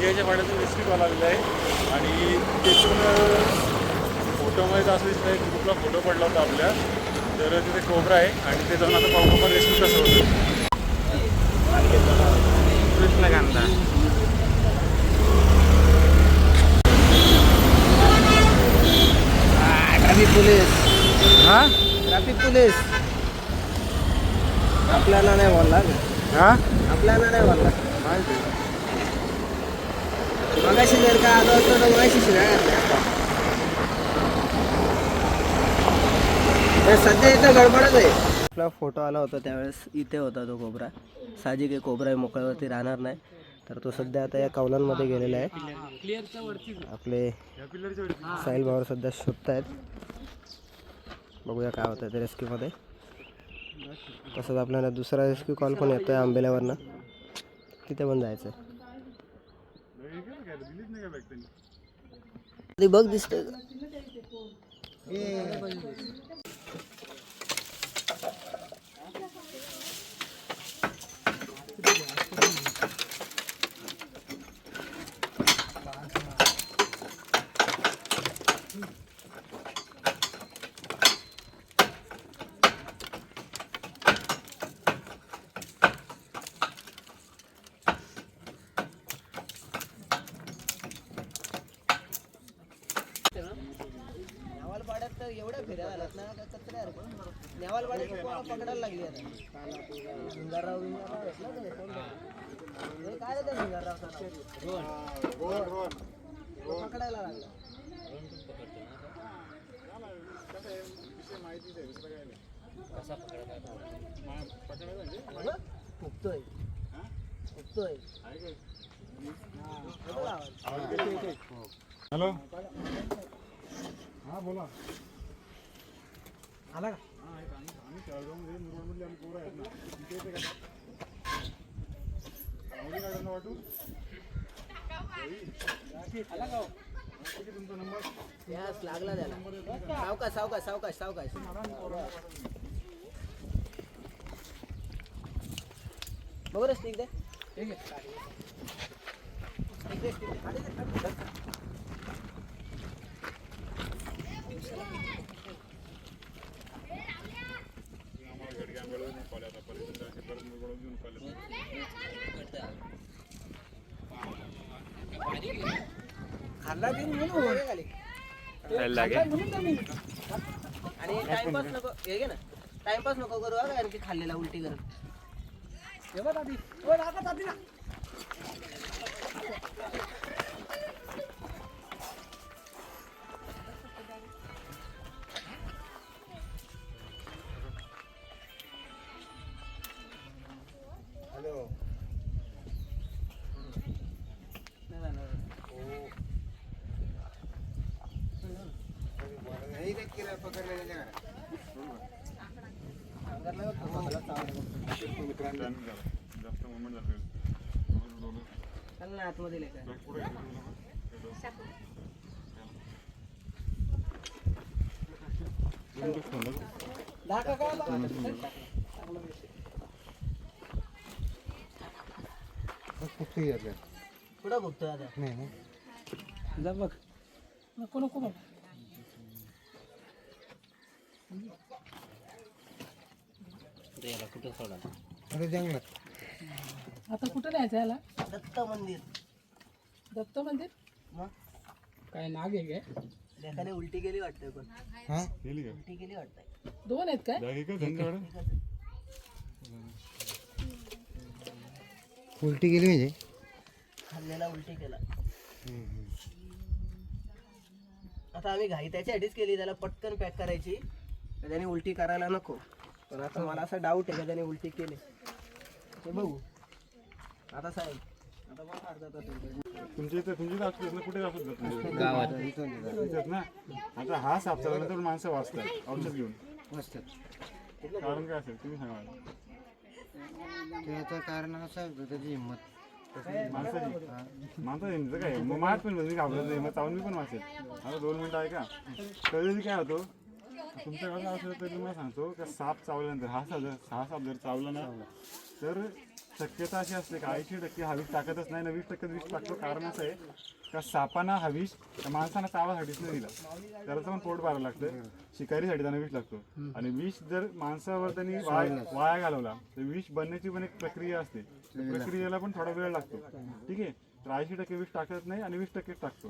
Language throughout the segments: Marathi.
बियाच्या रेस्क्यू कॉल आलेला आहे. आणि तिथून फोटोमध्ये असं दिसतंय ग्रुपला फोटो पडला होता आपल्या. तर तिथे कोबरा आहे आणि ते जाऊन आता पाहू आपण रेस्क्यू कसं होतं. कृष्णकांता. ट्रॅफिक पोलीस हा? ट्रॅफिक पोलीस आपल्याला नाही बोलला हा? आपल्याला नाही बोलला मगाशी जर का आलो असतो तर मगाशी तर सध्या इथं गडबडच आहे. आपला फोटो आला होता त्यावेळेस इथे होता तो कोबरा. साहजिक आहे कोबरा मोकळ्यावरती राहणार नाही. तर तो सध्या आता या कौलांमध्ये गेलेला आहे. आपले साहिल भावर सध्या शोधत आहेत. बघूया काय होतं ते रेस्क्यूमध्ये तसंच आपल्याला दुसरा रेस्क्यू कॉल पण येतोय आंबेल्यावरनं. तिथे पण जायचं आहे आधी बघ दिसतंय का? नेवालपाड्यात तर एवढ्या फेऱ्या झाल्यात ना का कचऱ्या सारखं. नेवालपाड्यात कोणाला पकडायला लागली आता झुंजारराव बिंजारराव आहेत ना ते, कोण ते? हे काय रे त्या झुंजाररावचं नाव? तो पकडायला लागला बघ, फुगतोय फुगतोय हा, हां बोला आला का आम्ही केळगावमध्ये मुरबाडमधले आम्ही पोरं आहेत ना. तिथे येते का माऊली गार्डनला वाटू किती तुमचा नंबर यस लागला त्याला. सावकाश सावकाश सावकाश सावकाश. बघ रे स्टिक दे. Stick दे, खाली. खाल्ला बी म्हणून. आणि टाइमपास नको हे घे ना. टाइमपास नको करू हा आणखी खाल्लेला उलटी करत हे बघ आधी. ओ, रागात आधी ना. ना आतमध्ये लेकर. पुढे दहा का पुढं बघतोय आता? जा बघ. नको नको बघ आता कुठं न्यायचं याला? दत्त मंदिर दत्त मंदिर मग? काय नाग आहे काय? लेखाने उलटी केली वाटतंय पण. गेली का? उलटी केली वाटतंय. दोन आहेत काय? जागी का धंदा उलटी गेली म्हणजे? खाल्लेला उलटी केला. आता आम्ही घाई त्याच्यासाठीच केली त्याला पटकन पॅक करायची. त्याने उलटी करायला नको. पण आता मला असा डाऊट आहे का त्याने उलटी केली. ते बघू. आता साहेब आता बघ अर्धा तास होतोय. तुमच्या इथं इथं असतात ना कुठे असतात गावात. ना? आता हा साप चालवल्यानंतर माणसं वाचतात औषध घेऊन. कारण काय असेल? तुम्ही सांगा. मला. त्याचं कारण असं होतं त्याची हिंमत. माणसा यांचं काय? मग मार पण मी घाबरत नाही मग चावून मी पण वाचेल. आता दोन मिनिटं आहे का कधी काय होतो? तुमच्या कसं असलं तरी मला सांगतो का साप चावल्यानंतर हा साप जर हा साप जर चावला ना तर शक्यता अशी असते का ऐंशी टक्के हा विष टाकतच नाही ना वीस टक्के विष टाकतो कारण असं आहे. का सापांना हा विष त्या माणसाला चावासाठीच नाही दिला. त्याला पण पोट भरायला लागतं शिकारीसाठी त्यांना विष लागतो. आणि विष जर माणसावर त्यांनी वाया वाया घालवला तर विष बनण्याची पण एक प्रक्रिया असते. प्रक्रियेला पण थोडा वेळ लागतो. ठीक आहे? तर ऐंशी टक्के विष टाकत नाही आणि वीस टक्केच टाकतो.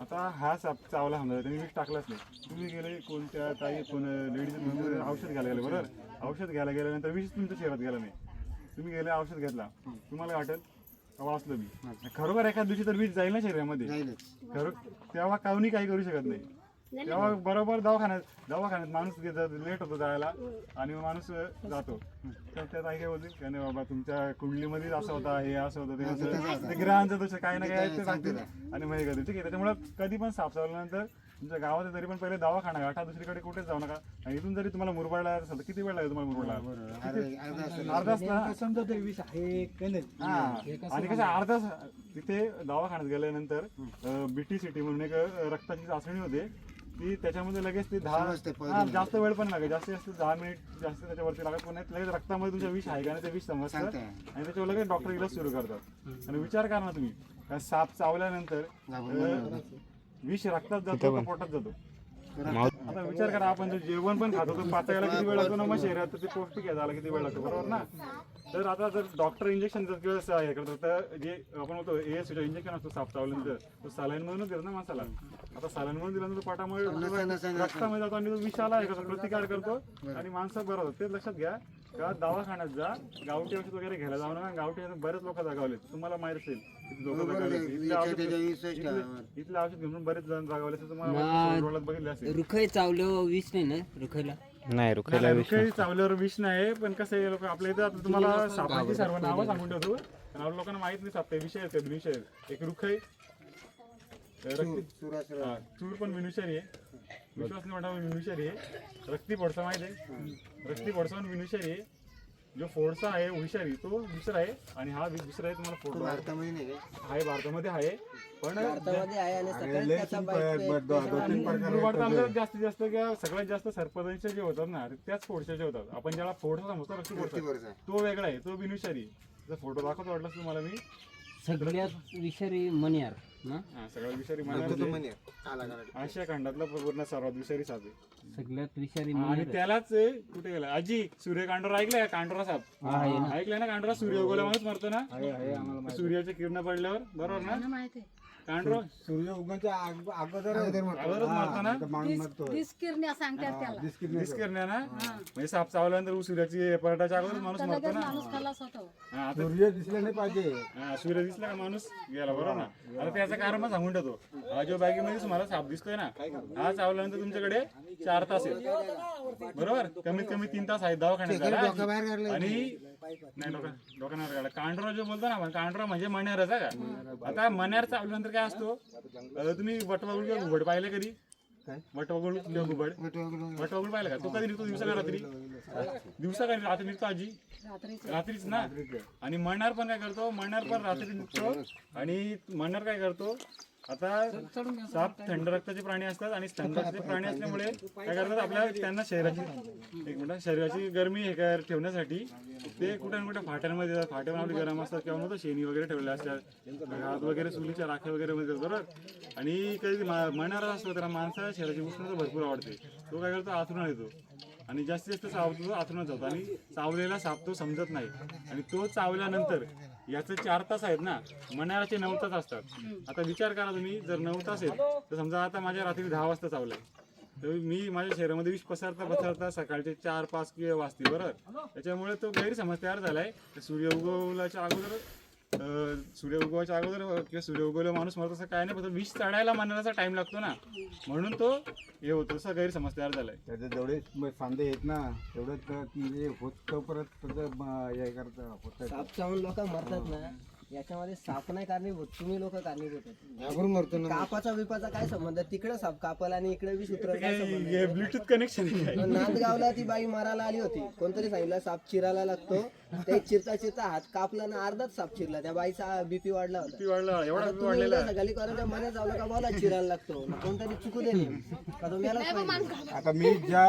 आता हा साप चावला समजा त्यांनी विष टाकलाच नाही. तुम्ही गेले कोणत्या ताई कोण लेडीज औषध घ्यायला गेले बरोबर? औषध घ्यायला गेल्यानंतर विष तुमच्या शरीरात गेला नाही. तुम्ही गेले औषध घेतला. तुम्हाला वाटेल? का वाचलं मी? खरोखर एखाद दिवशी तर विष जाईल ना शरीरामध्ये. खरं तेव्हा कावनी काही करू शकत नाही. तेव्हा बरोबर दवाखान्यात दवाखान्यात माणूस लेट होतो जायला आणि मग माणूस जातो. तर त्यात आई काय बोलते का नाही बाबा तुमच्या कुंडलीमध्ये असं होता हे असं होतं ते ग्रहांचं तसं काही ना काही ते सांगतील. आणि मग हे करतील. ठीक आहे त्याच्यामुळे कधी पण साप चावल्यानंतर तुमच्या गावात आहे तरी पण पहिले दवाखाना गाठा दुसरीकडे कुठेच जाऊ नका. आणि इथून जरी तुम्हाला मुरबाडला असेल तर किती वेळ लागेल तुम्हाला मुरबाडला? अर्धा अर्धा असं अर्धा तास ना समजा ते विष आहे का नाही? हा. आणि कसं अर्धा तिथे दवाखान्यात गेल्यानंतर बीटी सिटी म्हणून एक अ, रक्ताची चाचणी होते. ती त्याच्यामध्ये लगेच ते दहा समजते पहिलं. हा, जास्त वेळ पण लागेल. जास्तीत जास्त दहा मिनिट जास्त त्याच्यावरती लागत पण नाही लगेच रक्तामध्ये तुमच्या विष आहे का नाही ते विष समजतं. सांगते. आणि त्याच्यावर लगेच डॉक्टर इलाज सुरू करतात. आणि विचार करा ना तुम्ही. का साप चावल्यानंतर अ, विष रक्तात जातो का पोटात जातो. आता विचार करा आपण जर जेवण पण खातो तर पाचायला किती वेळ लागतो? ना मग शरीरात तर ते पौष्टिक झाला किती वेळ लागतो बरोबर ना? तर आता जर डॉक्टर इंजेक्शन जर किंवा हे करतो तर जे आपण म्हणतो एस इंजेक्शन असतो साप चावल्यानंतर तो सलाईन मधूनच देतो ना माणसाला. आता सलाईन मधून दिल्यानंतर पोटामुळे रक्तामध्ये जातो आणि तो विषाला हे करतो प्रतिकार करतो. आणि माणसं बरं होतं ते लक्षात घ्या. का? दवाखान्यात जा. गावठी औषध वगैरे घ्यायला जाऊ नका. गावठी औषध बरेच लोक जागावले तुम्हाला माहीत असेल किती लोक जागावले इथले औषध- इथले- औषध घेऊन बरेच जण जागावले तुम्हाला रोडला बघितले असेल. रुखाई चावलं वीस नाही ना रुखाईला? नाही रुखायला विष काही चावल्यावर विष नाही पण कसं आहे लोक आपल्या इथं आता तुम्हाला सापाची सर्व नावं सांगून ठेवतो. पण आपल्या लोकांना माहीत नाही साप ते विषय आहेत विषय आहेत. एक रुखई चूर पण विनुषारी आहे. विश्वास वाटावं विनुषारी आहे. रक्ती फोडसा माहीत आहे? रक्ती फोडसा पण विनुषारी आहे. जो फोडसा आहे हुशारी तो दुसरा आहे आणि हा दुसरा आहे तुम्हाला फोडसा भारतामध्ये नाही आहे भारतामध्ये आहे. पण जास्तीत जास्त किंवा सगळ्यात जास्त सरपंच जे होतात ना त्याच फोडशाचे होतात. आपण ज्याला फोडसा समजतो रक्ती फोडसा. तो वेगळा आहे तो विनुषारी जर फोटो दाखवतो वाटलं तुम्हाला मी. सगळ्यात विषारी मनियार ना? हा, सगळा विषारी. आशिया खंडातला पूर्ण सर्वात विषारी साप आहे. सगळ्यात विषारी आणि त्यालाच कुठे गेला? आजी सूर्य कांडोरा ऐकलाय? कांडोरा साप. ऐकलंय ना कांडोरा? सूर्य उगवल्यामुळेच मरतो ना? सूर्याचे किरण पडल्यावर? बरोबर ना? कांडरो सूर्य उगवण्याच्या अग- अगोदर अगोदरच मरतो. ना? माणूस मरतो. डिस्किरण्या सांगतात त्याला. दिसकरण्या ना? म्हणजे साप चावल्यानंतर सूर्याची अगोदर माणूस मरतो ना? माणूस खलास होतो. हा, आता सूर्य दिसले नाही पाहिजे. हा, सूर्य दिसला का माणूस? गेला बरोबर ना? आता त्याचं कारण पण सांगून ठेवतो. हा जो बॅगेमध्ये तुम्हाला साप दिसतोय ना? हा चावल्यानंतर तुमच्याकडे चार तास आहे बरोबर? कमीत कमी तीन तास आहे दवाखान्यात काढलं आणि नाही काढला कांडरा जो बोलतो ना आपण कांडरा म्हणजे मण्यारच आहे का? आता मण्यार चावल्यानंतर काय असतो? अं, तुम्ही वटवागुळ किंवा घुबड पाहिले कधी? वटवागुळ किंवा घुबड? वटवागुळ पाहिलं का? तो कधी निघतो दिवसा का रात्री? दिवसा का रात्री निघतो आजी? रात्रीच. ना? आणि मणार पण काय करतो? मणार पण रात्री निघतो. आणि मणार काय करतो? आता साप थंड रक्ताचे प्राणी असतात आणि थंड रक्ताचे प्राणी असल्यामुळे काय करतात आपल्या त्यांना शरीराची एक मिनिट शरीराची गरमी हे काय ठेवण्यासाठी ते कुठे ना कुठे फाट्यांमध्ये येतात फाट्यावर आपली गरम असतात किंवा मग शेणी वगैरे ठेवले असतात. हात वगैरे चुलीच्या राख्या वगैरे मध्ये बरोबर? आणि कधी मनारा असतो त्याला माणसाला शरीराची उष्णता भरपूर आवडते तो काय करतो? आथरून येतो. आणि जास्तीत जास्त चावतो आथरूनच जातो. आणि चावलेला साप तो समजत नाही. आणि तो चावल्यानंतर याचे चार तास आहेत ना. मनाराचे नऊ तास असतात. आता विचार करा तुम्ही जर नऊ तास आहेत तर समजा आता माझ्या रात्री दहा वाजता चावलंय. तर मी माझ्या शहरामध्ये विष पसरता पसरता सकाळचे चार पाच किंवा वाजते बरोबर त्याच्यामुळे तो गैरसमज तयार झालाय. सूर्य उगवल्याच्या अगोदर सूर्य उगवायच्या अगोदर किंवा सूर्य उगवला माणूस मरत असं काय नाही पण विष चढायला मनाचा टाइम लागतो ना. म्हणून तो हे होतो असा गैरसमज तयार झालाय. त्याचे जेवढे म- फांदे आहेत ना तेवढे म्हणजे होत परत हे करतं होतं. साप चावून लोक मरतात ना. याच्यामध्ये साप नाही कारणीभूत तुम्ही लोक कारणीभूत आहेत घाबरून मरतो ना कापाचा विपाचा काय संबंध? तिकडे साप कापल आणि इकडे विष उतरल काय संबंध हे ब्लूटूथ कनेक्शन नांदगावला ती बाई मारायला आली होती. कोणतरी सांगितलं साप चिरायला लागतो. ते चिरता चिरता हात कापला ना अर्धाच साप चिरला. त्या बाईचा बीपी वाढला होता. वाढला एवढा सकाळी कॉलेजच्या मध्ये जाऊ का बोला चिरायला लागतो. मग कोणतरी चुकू दे का तो मेलाच पाहिजे आता मी ज्या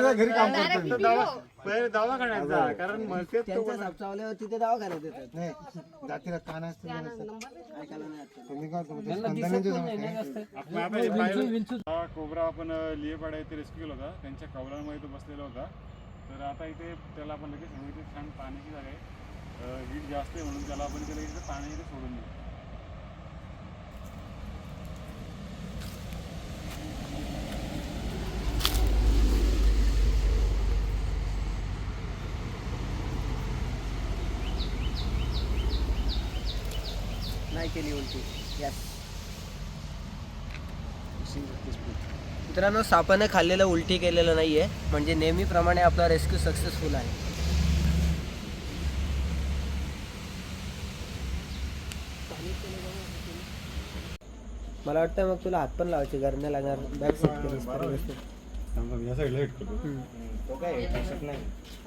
ना घरी काम करतो. पहिले दवाखान्यात जा कारण तो तिथे दवाखान्यात येतात नाही जातीला कान असते ऐकायला नाही आलं. तुम्ही काय करतो? त्यांना दिसत पण नाही ना जास्त. आपण हे पाहिलं. हा कोबरा आपण लिहेपाडा इथे रेस्क्यू केला होता त्यांच्या कवलांमध्ये तो बसलेला होता तर आता इथे त्याला आपण लगेच सांगू इथे छान पाण्याची जागा आहे हीट जास्त आहे म्हणून त्याला आपण इथे लगेच पाणी इथे सोडून देऊ नाही केली उलटी. यस मित्रांनो सापाने खाल्लेलं उलटी केलेलं नाहीये. म्हणजे नेहमीप्रमाणे आपला रेस्क्यू सक्सेसफुल आहे. मला वाटतं मग तुला हात पण लावायचे गरज नाही लागणार. बॅग सेट केलीस तर व्यवस्थित. या साईडला हिट करतो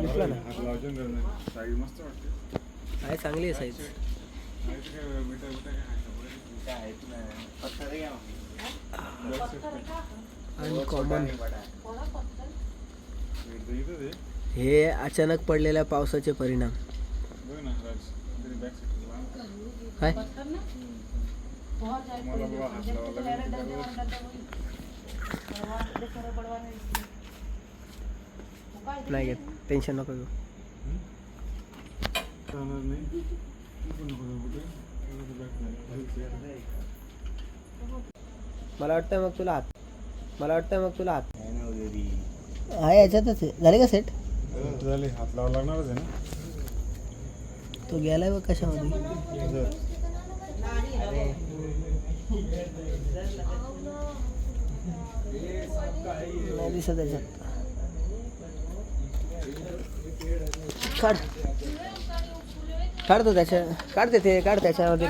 दिसलं ना? हात लावून साईड मस्त वाटते. आहे चांगली आहे साईज अनकॉमन हे अचानक पडलेल्या पावसाचे परिणाम. काय? नाही टेन्शन नको घेऊ. मला वाटतं मग तुला हात मला वाटतं मग तुला हात आहे याच्यातच आहे. झाले का सेट झाले. हात लावा लागणारच आहे ना? तो गेलाय बघ कशामध्ये. नाही दिसत त्याच्यात काढ. काढतो त्याच्या काढते ते काढ त्याच्यामध्ये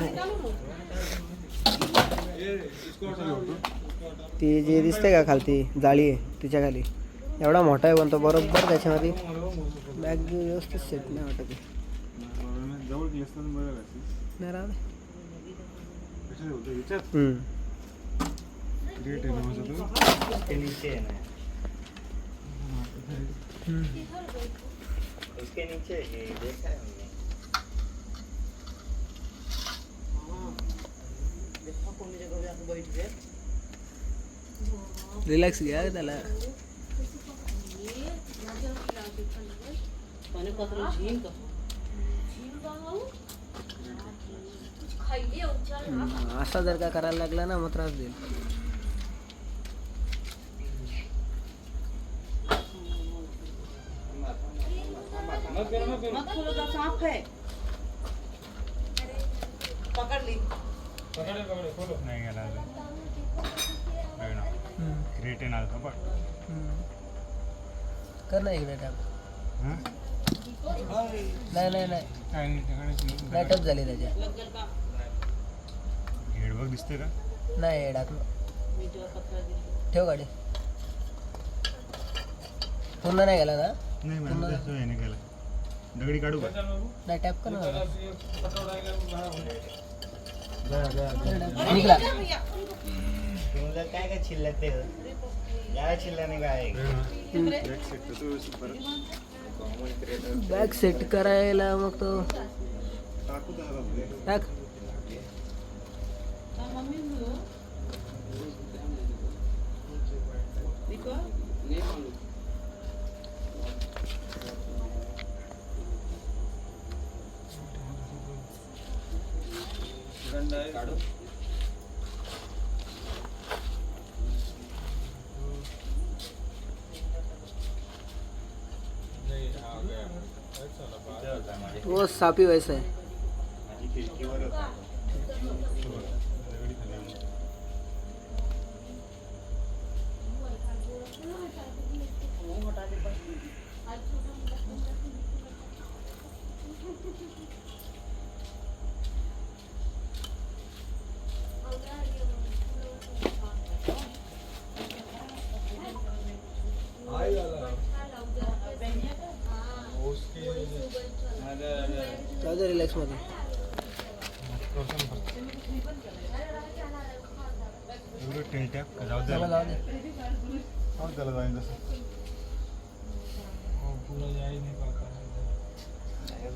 ती जी दिसते का खालती जाळी आहे तिच्या खाली एवढा मोठा आहे पण तो बरोबर त्याच्यामध्ये बॅग व्यवस्थित सेट नाही वाटत आहे. ना? राहते. नाही राहू दे. कशात होतं? ह्याच्यात? हम्म. Great आहे ना माझा तो. रिलॅक्स घ्या रे त्याला हम्म, असा जर का करायला लागला ना मग त्रास देईल नाही गेला अजून. बघ ना. Great आहे ना आता बघ. कर ना इकडे टॅप हा? नाही नाही नाही. नाही, नाही. नाही टप झाली त्याच्या. हेड बघ दिसते का? नाही टाकलं ठेव गाडी. पूर्ण नाही गेला ना? नाही मॅडम नाही केलं दगडी काढू का? नाही टॅप कर ना. निघला काय काय ते चिल्ल्याने काय परत. बॅग सेट करायला मग तो. टाकू. टाक वो सापी वैसा है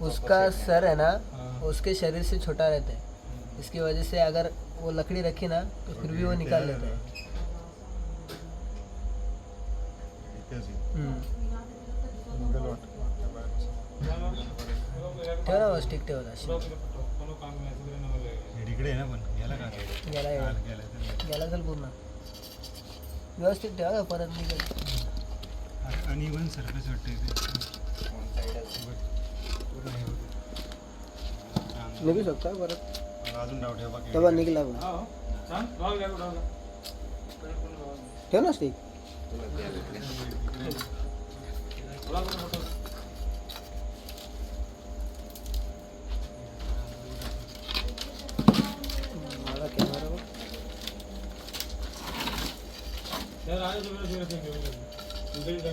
उसका सर है ना उसके शरीर से छोटा रहता है। इसकी वजह से अगर वो लकड़ी रखी ना तो फिर भी वो निकाल लेता है। ठेव ना बस ठीक ठेव ना इकडे आहे ना पण याला का? गेला गेला. गेला चल पूर्ण. व्यवस्थित ठेवा का परत निघेल आणि इव्हन सरफेस वाटतं इथे निघू शकता परत. अजून डाऊट आहे बाकी तेव्हा निघला बघ. हो. द्या. ठेव ना स्टिक थोडा तर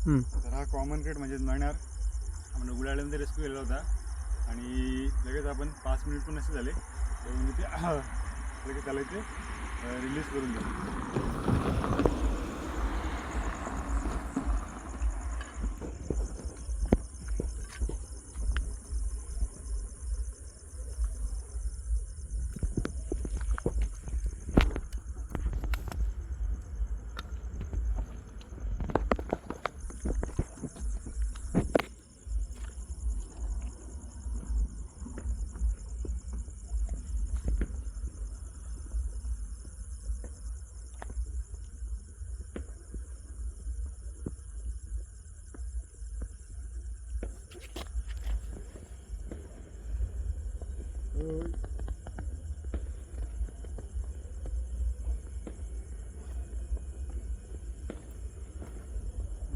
हम्म. तर हा कॉमन क्रेट म्हणजे मण्यार आपण उघडायल्यानंतर रेस्क्यू केलेला होता. आणि लगेच आपण पाच मिनिट पण असे झाले. तेव्हा ते लगेच त्याला इथे रिलीज करून दिलं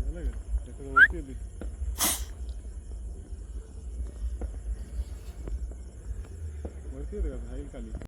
झालं का त्याच्यावर वरती